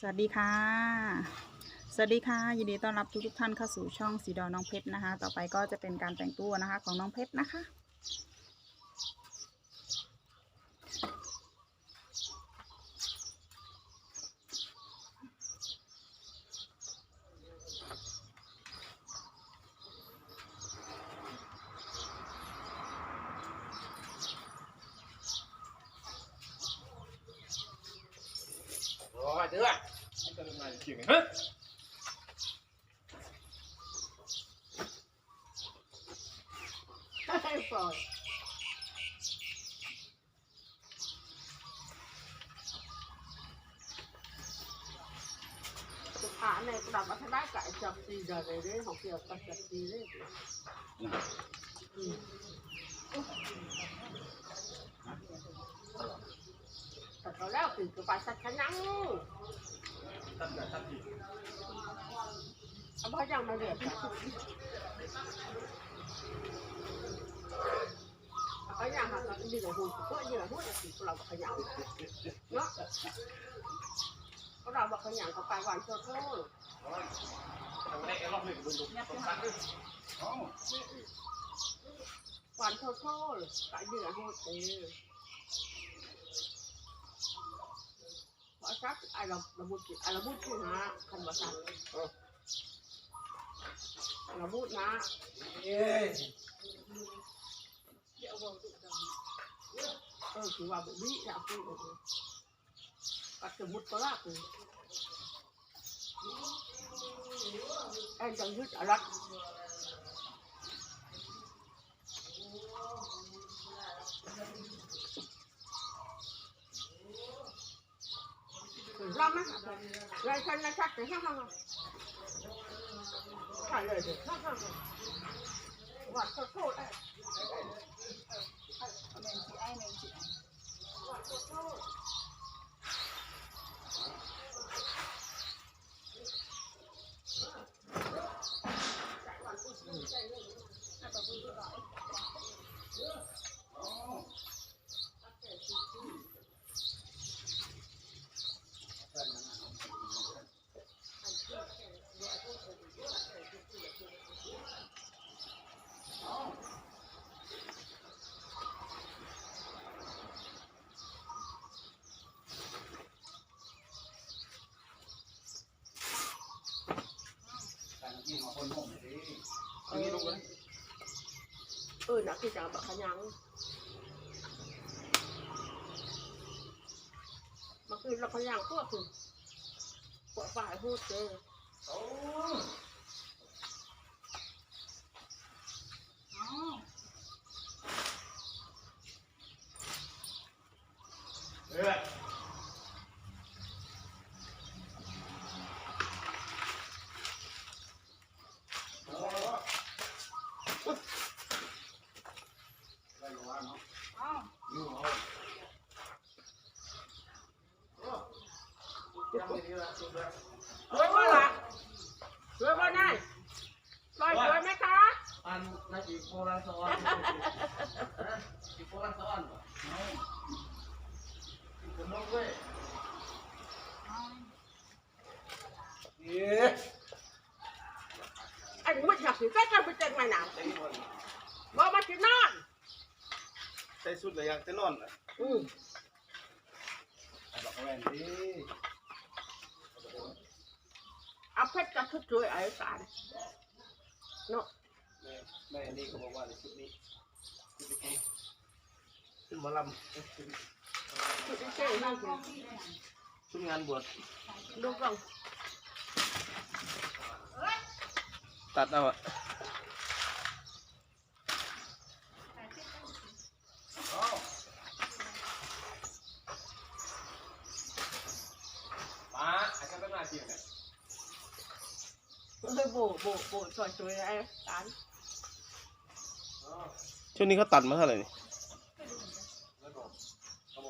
สวัสดีค่ะ สวัสดีค่ะ ยินดีต้อนรับทุกทุกท่านเข้าสู่ช่องสีดอน้องเพชรนะคะ ต่อไปก็จะเป็นการแต่งตัวนะคะของน้องเพชรนะคะ โอ้ยเดือดไม่ต้องมาจริงฮะให้ปล่อ รื่อกับจับตีเรื่องอืมแต่ตอนแรกคือกับปลาสักขนังตั้งแต่ตั้งที่เอาพ่อยังมาเรียกเขาอยากหากันดีกว่าหุ่นพวกเยอะหุ่นสิเราขยันเนาะเราบอกขยันกับไปวันโชว์โทหนึ่งบนลุกตรงนั้นอ๋อวันโทษโทษกะเหยื่อโหดเออ อชักไอ้เราเราบุตรไอ้เราบุตรที่นะคันว่าสักเราบุตรนะเย้ยเออคือว่าบุตรนี่เราพูดเลยกัดจะมุดก็ลากเลยไอ้จังยึดอะไร รอบไหมไรฉันนะชักแต่ข้างข้างใช่เลยเด็กข้างข้างวัดโทษโทษไอ้ ตั้งที่หัวคนห่มดิ ตรงนี้ลงเลยเออนะคือจะบักขยังมันคือเราขยังพวกคือพวกฝ่ายพูดเจอโอ้เดือ ดสวยป่ะล่ะสวยป่ะนายลอยสวยไหมคะอันนักอีกโบราณสอนอีกโบราณสอนอีกคนน้องเว้ยเย้อันนี้มันอยากสิแค่กันไปเจอมาหนาวบอกมาที่นอนใส่สุดเลยยังจะนอนอะอืมบอกแหวนดิ เอาเพชรกับชุดสวยไอ้สารเนาะแม่แม่นี่ก็บอกว่าในชุดนี้ชุดนี้ชุดหมอลำชุดที่เจ๊นั่งกินชุดงานบวชดูก่อนตัดเอาอะป้าอาจจะเป็นหน้าจริงเนี่ย โบโบโบสวยสวยไอ้ตานช่วงนี้เขาตัดมาเท่าไหร่นี่ กระบ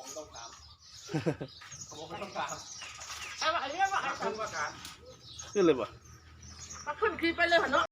อกต้องตามกระบอกต้องตามไอ้ว่าอันนี้ว่าไอ้สาขึ้นว่าการขึ้นเลยป่ะมาขึ้นขีไปเลยเหรอเนาะ